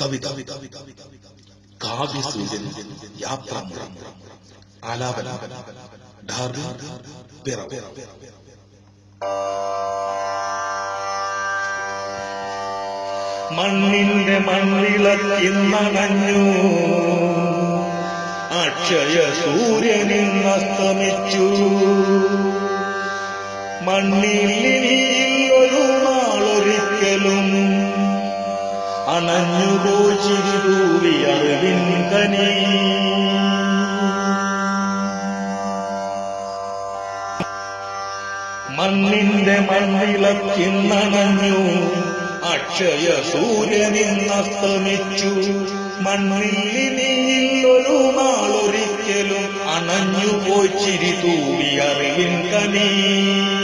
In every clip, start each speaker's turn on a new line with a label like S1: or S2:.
S1: കവിത. കാവ്യസൂര്യൻ യാത്രാമുറ. ആലാപന.
S2: മണ്ണിന്റെ മണ്ണിളക്കിന്നണഞ്ഞു അക്ഷയ സൂര്യനിൽ അസ്തമിച്ചു. മണ്ണിൽ ഒരു നാളൊരിക്കലും അണഞ്ഞുപോയി ചിരിതൂവി അറിവിൻ കനി. മണ്ണിന്റെ മണ്ണിളക്കിന്നണഞ്ഞു അക്ഷയ സൂര്യനിന്നസ്തമിച്ചു. മണ്ണിൽ ഒരു നാളൊരിക്കലും അണഞ്ഞു പോയി ചിരി തൂവി അറിവിൻ കനി.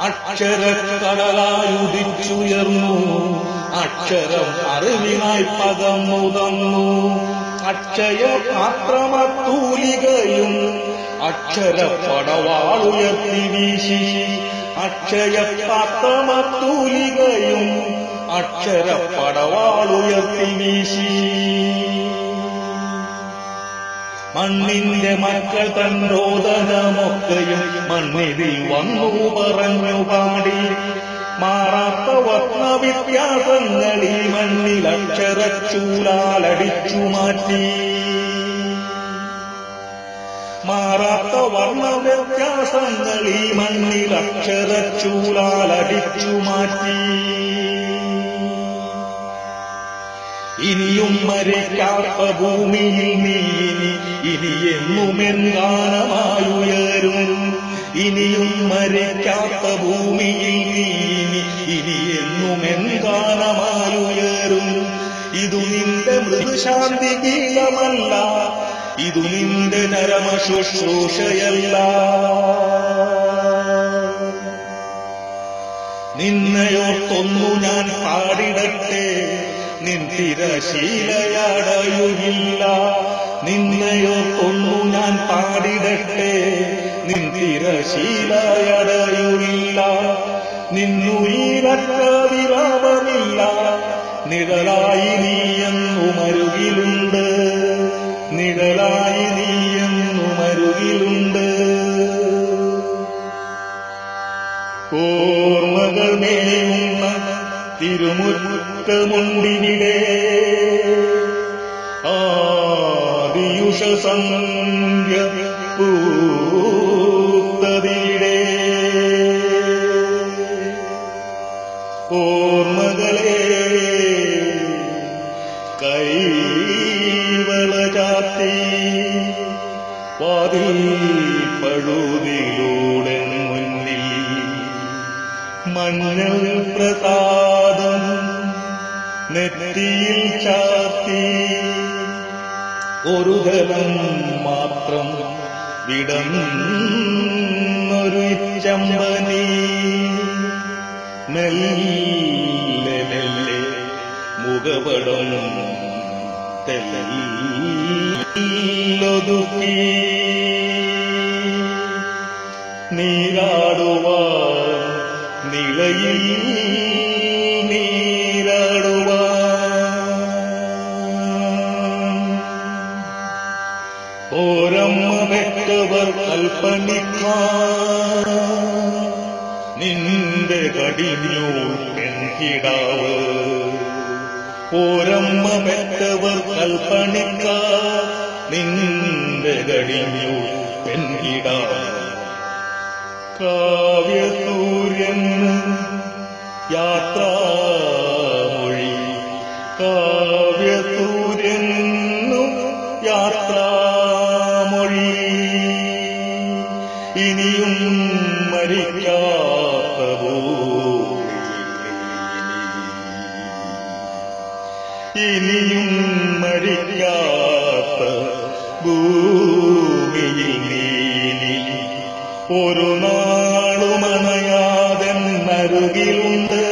S2: അക്ഷരക്കടലായുദിച്ചുയർന്നു അക്ഷരം അറിവിനായി പദം മുതന്നു. അക്ഷയ പാത്രമത്തൂലികയും അക്ഷര പടവാളുയർത്തി വീശി. അക്ഷയ പാത്രമത്തൂലികയും അക്ഷര പടവാളുയർത്തി വീശി. മണ്ണിന്റെ മക്കൾ തൻ രോദനമൊക്കെയും മണ്ണിതിൽ വന്നു പറഞ്ഞു പാടി. മാറാത്ത വർണവ്യത്യാസങ്ങൾ ഈ മണ്ണിൽ അക്ഷരച്ചൂലാലടിച്ചു മാറ്റി. മാറാത്ത വർണവ്യത്യാസങ്ങൾ ഈ മണ്ണിൽ അക്ഷരച്ചൂലാലടിച്ചു മാറ്റി. ഇനിയും മരിക്കാത്ത ഭൂമിയിൽ നീ ഇനി എന്നുമെന്താനമായുയരും ഇനിയും മരിക്കാത്ത ഭൂമിയിൽ നീ ഇനി എന്നുമെന്താനമായുയരും ഇതു നിന്റെ മൃദുശാന്തി ഗീതമല്ല ഇതു നിന്റെ നരമ ശുശ്രൂഷയല്ല നിന്നയോർത്തൊന്നു ഞാൻ പാടിടട്ടെ നിൻ നിന്നെയോ നിന്നയോർത്തൊന്നു ഞാൻ പാടിടട്ടെ. നിൻ നിഴലായി നിന്നുയിരക്ക വിരാമമില്ല നിഴലായി നിഴലായി നീയെന്നുമരുകിലുണ്ട് ഓർമ്മകൾ മേയുന്ന തിരുമുറ്റമുണ്ടിവിടെ. ആദിയുഷ സംഖ്യ പൂത്തതിടെ ഓർമ്മകളെ കൈവള ചാത്തി വാതിൽ പഴുതിലൂടെ മുന്നിൽ മഞ്ഞൾ പ്രസാദം നെറ്റിയിൽ ചാത്തി ഒരു ജലം മാത്രം വിടന്നൊരു ചമ്പനി മെല്ലെ മെല്ലെ മുഖപടം തെല്ലൊതുക്കി. നീരാടുവാൻ നിളയിൽ ഓരമ്മ വെട്ടവർ കൽപ്പണിക്കാൻ നിന്റെ കടിഞ്ഞൂൾ പെൺകിടാവ്. ഓരമ്മ വെട്ടവർ കൽപ്പണിക്ക നിന്റെ കടിഞ്ഞൂൾ പെൺകിടാവ്. കാവ്യസൂര്യൻ യാത്രാമൊഴി ഇനിയും മരിക്കാത്ത ഭൂമിയിൽ നീ ഒരു നാളുമണയാതെ നരുകിലുണ്ട്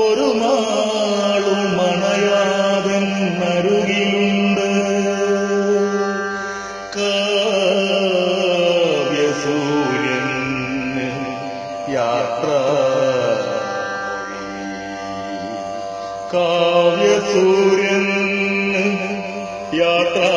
S2: ഒരു നാളുമണയാതെ നരുകിലുണ്ട് കാവ്യസൂര്യൻ യാത്ര കാവ്യസൂര്യൻ യാത്ര